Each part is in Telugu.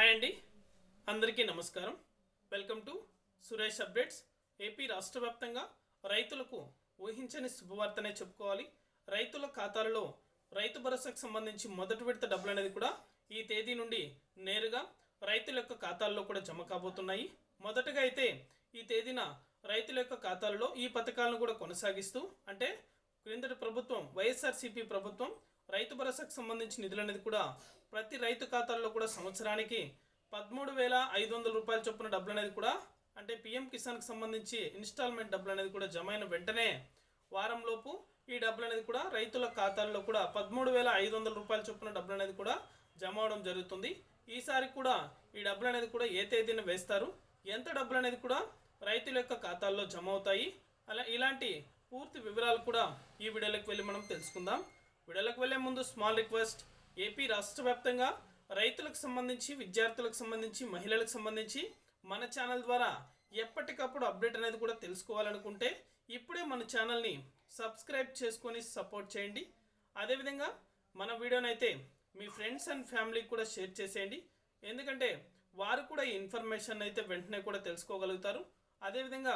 హాయ్ అండి అందరికీ నమస్కారం. Welcome to Suresh updates AP రాష్ట్ర వ్యాప్తంగా రైతులకు ఊహించని శుభవార్తనే చెప్పుకోవాలి. రైతుల ఖాతాలలో రైతు భరోసాకు సంబంధించి మొదటి విడత డబ్బులు అనేది కూడా ఈ తేదీ నుండి నేరుగా రైతుల యొక్క ఖాతాల్లో కూడా జమ కాబోతున్నాయి. మొదటగా అయితే ఈ తేదీన రైతుల యొక్క ఖాతాలలో ఈ పథకాలను కూడా కొనసాగిస్తూ అంటే క్రిందటి ప్రభుత్వం వైఎస్ఆర్సీపీ ప్రభుత్వం రైతు భరోసాకు సంబంధించిన నిధులు అనేది కూడా ప్రతి రైతు ఖాతాల్లో కూడా సంవత్సరానికి పదమూడు వేల ఐదు వందల రూపాయల చొప్పున డబ్బులు అనేది కూడా అంటే పిఎం కిసాన్కి సంబంధించి ఇన్స్టాల్మెంట్ డబ్బులు అనేది కూడా జమ అయిన వెంటనే వారంలోపు ఈ డబ్బులు అనేది కూడా రైతుల ఖాతాల్లో కూడా పదమూడు వేల ఐదు వందల రూపాయల చొప్పున డబ్బులు అనేది కూడా జమ అవడం జరుగుతుంది. ఈసారి కూడా ఈ డబ్బులు అనేది కూడా ఏ తేదీన వేస్తారు? ఎంత డబ్బులు అనేది కూడా రైతుల యొక్క ఖాతాల్లో జమ అవుతాయి? అలా ఇలాంటి పూర్తి వివరాలు కూడా ఈ వీడియోలోకి వెళ్ళి మనం తెలుసుకుందాం. వీడియోలోకి వెళ్ళే ముందు స్మాల్ రిక్వెస్ట్ ఏపీ రాష్ట్ర వ్యాప్తంగా రైతులకు సంబంధించి విద్యార్థులకు సంబంధించి మహిళలకు సంబంధించి మన ఛానల్ ద్వారా ఎప్పటికప్పుడు అప్డేట్ అనేది కూడా తెలుసుకోవాలనుకుంటే ఇప్పుడే మన ఛానల్ని సబ్స్క్రైబ్ చేసుకొని సపోర్ట్ చేయండి. అదేవిధంగా మన వీడియోనైతే మీ ఫ్రెండ్స్ అండ్ ఫ్యామిలీకి కూడా షేర్ చేసేయండి. ఎందుకంటే వారు కూడా ఈ ఇన్ఫర్మేషన్ అయితే వెంటనే కూడా తెలుసుకోగలుగుతారు. అదేవిధంగా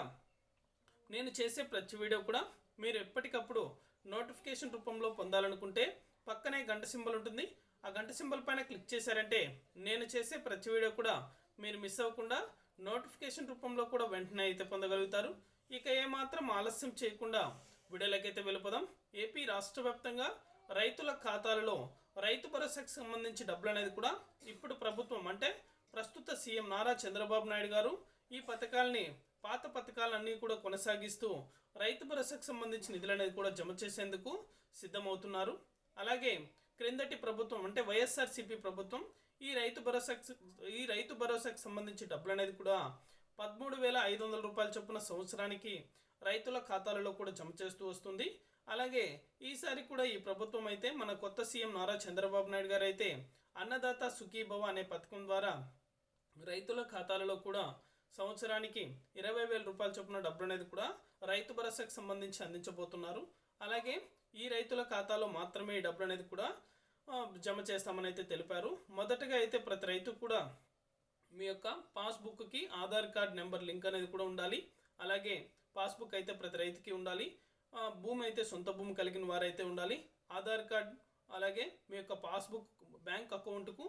నేను చేసే ప్రతి వీడియో కూడా మీరు ఎప్పటికప్పుడు నోటిఫికేషన్ రూపంలో పొందాలనుకుంటే పక్కనే గంట సింబల్ ఉంటుంది. ఆ గంట సింబల్ పైన క్లిక్ చేశారంటే నేను చేసే ప్రతి వీడియో కూడా మీరు మిస్ అవ్వకుండా నోటిఫికేషన్ రూపంలో కూడా వెంటనే అయితే పొందగలుగుతారు. ఇక ఏమాత్రం ఆలస్యం చేయకుండా వీడియోలకైతే వెళ్ళిపోదాం. ఏపీ రాష్ట్ర వ్యాప్తంగా రైతుల ఖాతాలలో రైతు భరోసాకు సంబంధించి డబ్బులు అనేది కూడా ఇప్పుడు ప్రభుత్వం అంటే ప్రస్తుత సీఎం నారా చంద్రబాబు నాయుడు గారు ఈ పథకాల్ని పాత పథకాలన్నీ కూడా కొనసాగిస్తూ రైతు భరోసాకు సంబంధించిన నిధులనేది కూడా జమ చేసేందుకు సిద్ధమవుతున్నారు. అలాగే క్రిందటి ప్రభుత్వం అంటే వైఎస్ఆర్సీపీ ప్రభుత్వం ఈ రైతు భరోసాకు ఈ రైతు భరోసాకు సంబంధించి డబ్బులు అనేది కూడా పదమూడు వేల ఐదు వందల రూపాయల చొప్పున సంవత్సరానికి రైతుల ఖాతాలలో కూడా జమ చేస్తూ వస్తుంది. అలాగే ఈసారి కూడా ఈ ప్రభుత్వం అయితే మన కొత్త సీఎం నారా చంద్రబాబు నాయుడు గారు అయితే అన్నదాత సుఖీభవ అనే పథకం ద్వారా రైతుల ఖాతాలలో కూడా సంవత్సరానికి ఇరవై వేల రూపాయల చొప్పున డబ్బులు అనేది కూడా రైతు భరోసాకు సంబంధించి అందించబోతున్నారు. అలాగే ఈ రైతుల ఖాతాలో మాత్రమే ఈ డబ్బులు అనేది కూడా జమ చేస్తామని అయితే తెలిపారు. మొదటగా అయితే ప్రతి రైతు కూడా మీ యొక్క పాస్బుక్కి ఆధార్ కార్డ్ నెంబర్ లింక్ అనేది కూడా ఉండాలి. అలాగే పాస్బుక్ అయితే ప్రతి రైతుకి ఉండాలి. భూమి అయితే సొంత భూమి కలిగిన వారైతే ఉండాలి. ఆధార్ కార్డ్ అలాగే మీ యొక్క పాస్బుక్ బ్యాంక్ అకౌంట్కు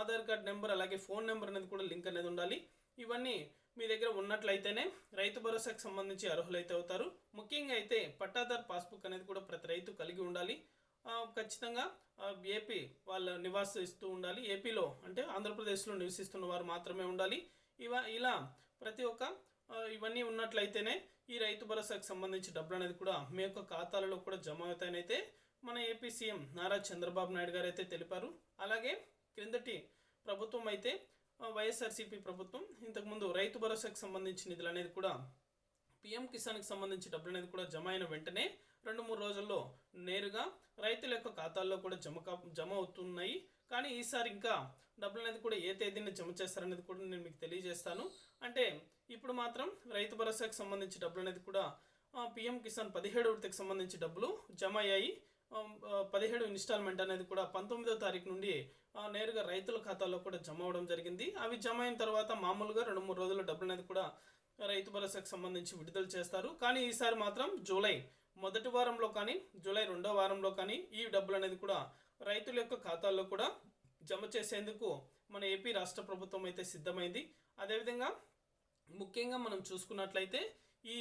ఆధార్ కార్డ్ నెంబర్ అలాగే ఫోన్ నెంబర్ అనేది కూడా లింక్ అనేది ఉండాలి. ఇవన్నీ మీ దగ్గర ఉన్నట్లయితేనే రైతు భరోసాకు సంబంధించి అర్హులైతే అవుతారు. ముఖ్యంగా అయితే పట్టాదార్ పాస్బుక్ అనేది కూడా ప్రతి రైతు కలిగి ఉండాలి. ఖచ్చితంగా ఏపీ వాళ్ళ నివాసిస్తూ ఉండాలి. ఏపీలో అంటే ఆంధ్రప్రదేశ్లో నివసిస్తున్న వారు మాత్రమే ఉండాలి. ఇవ ఇలా ప్రతి ఒక్క ఇవన్నీ ఉన్నట్లయితేనే ఈ రైతు భరోసాకు సంబంధించి డబ్బులు అనేది కూడా మీ యొక్క ఖాతాలలో కూడా జమ అవుతాయనైతే మన ఏపీ సీఎం నారా చంద్రబాబు నాయుడు గారు అయితే తెలిపారు. అలాగే క్రిందటి ప్రభుత్వం అయితే వైఎస్ఆర్సీపీ ప్రభుత్వం ఇంతకుముందు రైతు భరోసాకు సంబంధించిన నిధులు అనేది కూడా పిఎం కిసాన్కి సంబంధించి డబ్బులు అనేది కూడా జమ అయిన వెంటనే రెండు మూడు రోజుల్లో నేరుగా రైతుల యొక్క ఖాతాల్లో కూడా జమ కా జమ అవుతున్నాయి. కానీ ఈసారి ఇంకా డబ్బులు అనేది కూడా ఏ తేదీన జమ చేస్తారనేది కూడా నేను మీకు తెలియజేస్తాను. అంటే ఇప్పుడు మాత్రం రైతు భరోసాకు సంబంధించి డబ్బులు అనేది కూడా పిఎం కిసాన్ పదిహేడు విడతకు సంబంధించి డబ్బులు జమ అయ్యాయి. పదిహేడు ఇన్స్టాల్మెంట్ అనేది కూడా పంతొమ్మిదో తారీఖు నుండి నేరుగా రైతుల ఖాతాలో కూడా జమ అవడం జరిగింది. అవి జమ అయిన తర్వాత మామూలుగా రెండు మూడు రోజుల డబ్బులు అనేది కూడా రైతు భరోసాకు సంబంధించి విడుదల చేస్తారు. కానీ ఈసారి మాత్రం జూలై మొదటి వారంలో కానీ జూలై రెండో వారంలో కానీ ఈ డబ్బులు అనేది కూడా రైతుల యొక్క ఖాతాల్లో కూడా జమ చేసేందుకు మన ఏపీ రాష్ట్ర ప్రభుత్వం అయితే సిద్ధమైంది. అదేవిధంగా ముఖ్యంగా మనం చూసుకున్నట్లయితే ఈ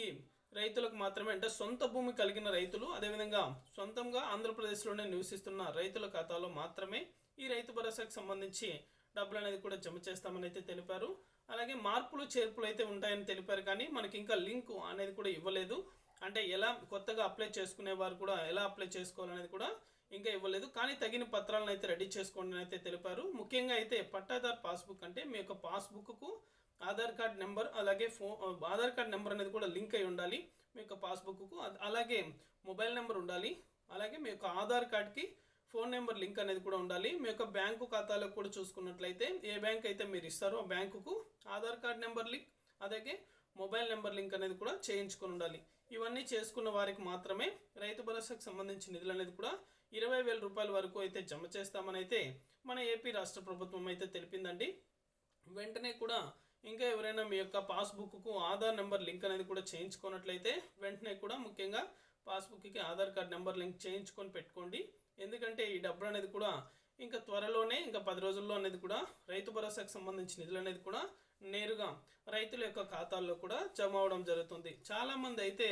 రైతులకు మాత్రమే అంటే సొంత భూమి కలిగిన రైతులు అదేవిధంగా సొంతంగా ఆంధ్రప్రదేశ్లోనే నివసిస్తున్న రైతుల ఖాతాలో మాత్రమే ఈ రైతు భరోసాకు సంబంధించి డబ్బులు అనేది కూడా జమ చేస్తామని అయితే తెలిపారు. అలాగే మార్పులు చేర్పులు అయితే ఉంటాయని తెలిపారు కానీ మనకి ఇంకా లింక్ అనేది కూడా ఇవ్వలేదు. అంటే ఎలా కొత్తగా అప్లై చేసుకునే వారు కూడా ఎలా అప్లై చేసుకోవాలనేది కూడా ఇంకా ఇవ్వలేదు. కానీ తగిన పత్రాలను అయితే రెడీ చేసుకోండి అని అయితే తెలిపారు. ముఖ్యంగా అయితే పట్టాదారు పాస్బుక్ అంటే మీ యొక్క పాస్బుక్కు ఆధార్ కార్డ్ నెంబర్ అలాగే ఫోన్ ఆధార్ కార్డ్ నెంబర్ అనేది కూడా లింక్ అయి ఉండాలి. మీ యొక్క పాస్బుక్కు అలాగే మొబైల్ నెంబర్ ఉండాలి. అలాగే మీ యొక్క ఆధార్ కార్డ్కి ఫోన్ నెంబర్ లింక్ అనేది కూడా ఉండాలి. మీ యొక్క బ్యాంకు ఖాతాలో కూడా చూసుకున్నట్లయితే ఏ బ్యాంక్ అయితే మీరు ఇస్తారో ఆ బ్యాంకుకు ఆధార్ కార్డ్ నెంబర్ లింక్ అలాగే మొబైల్ నెంబర్ లింక్ అనేది కూడా చేయించుకొని ఉండాలి. ఇవన్నీ చేసుకున్న వారికి మాత్రమే రైతు భరోసాకు సంబంధించిన నిధులు అనేది కూడా ఇరవై వేల రూపాయల వరకు అయితే జమ చేస్తామని అయితే మన ఏపీ రాష్ట్ర ప్రభుత్వం అయితే తెలిపిందండి. వెంటనే కూడా ఇంకా ఎవరైనా మీ యొక్క పాస్బుక్కు ఆధార్ నెంబర్ లింక్ అనేది కూడా చేయించుకున్నట్లయితే వెంటనే కూడా ముఖ్యంగా పాస్బుక్కి ఆధార్ కార్డ్ నెంబర్ లింక్ చేయించుకొని పెట్టుకోండి. ఎందుకంటే ఈ డబ్బులు అనేది కూడా ఇంకా త్వరలోనే ఇంకా పది రోజుల్లో అనేది కూడా రైతు భరోసాకు సంబంధించిన నిధులు అనేది కూడా నేరుగా రైతుల యొక్క ఖాతాల్లో కూడా జమ అవడం జరుగుతుంది. చాలామంది అయితే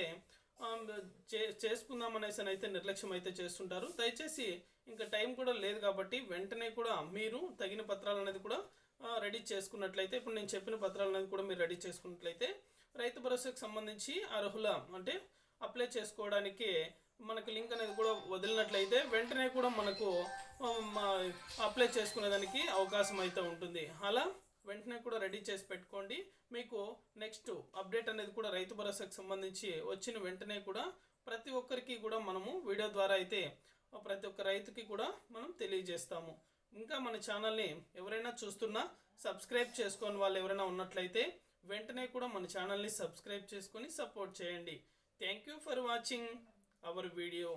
చే చేసుకుందాం అనేసి అని అయితే నిర్లక్ష్యం అయితే చేస్తుంటారు. దయచేసి ఇంకా టైం కూడా లేదు కాబట్టి వెంటనే కూడా మీరు తగిన పత్రాలు అనేది కూడా రెడీ చేసుకున్నట్లయితే ఇప్పుడు నేను చెప్పిన పత్రాలు అనేది కూడా మీరు రెడీ చేసుకున్నట్లయితే రైతు భరోసాకు సంబంధించి అర్హుల అంటే అప్లై చేసుకోవడానికి మనకి లింక్ అనేది కూడా వదిలినట్లయితే వెంటనే కూడా మనకు మా- అప్లై చేసుకునేదానికి అవకాశం అయితే ఉంటుంది. అలా వెంటనే కూడా రెడీ చేసి పెట్టుకోండి. మీకు నెక్స్ట్ అప్డేట్ అనేది కూడా రైతు భరోసాకు సంబంధించి వచ్చిన వెంటనే కూడా ప్రతి ఒక్కరికి కూడా మనము వీడియో ద్వారా అయితే ప్రతి ఒక్క రైతుకి కూడా మనం తెలియజేస్తాము. ఇంకా మన ఛానల్ని ఎవరైనా చూస్తున్నా సబ్స్క్రైబ్ చేసుకొని వాళ్ళు ఎవరైనా ఉన్నట్లయితే వెంటనే కూడా మన ఛానల్ని సబ్స్క్రైబ్ చేసుకొని సపోర్ట్ చేయండి. Thank you for watching our video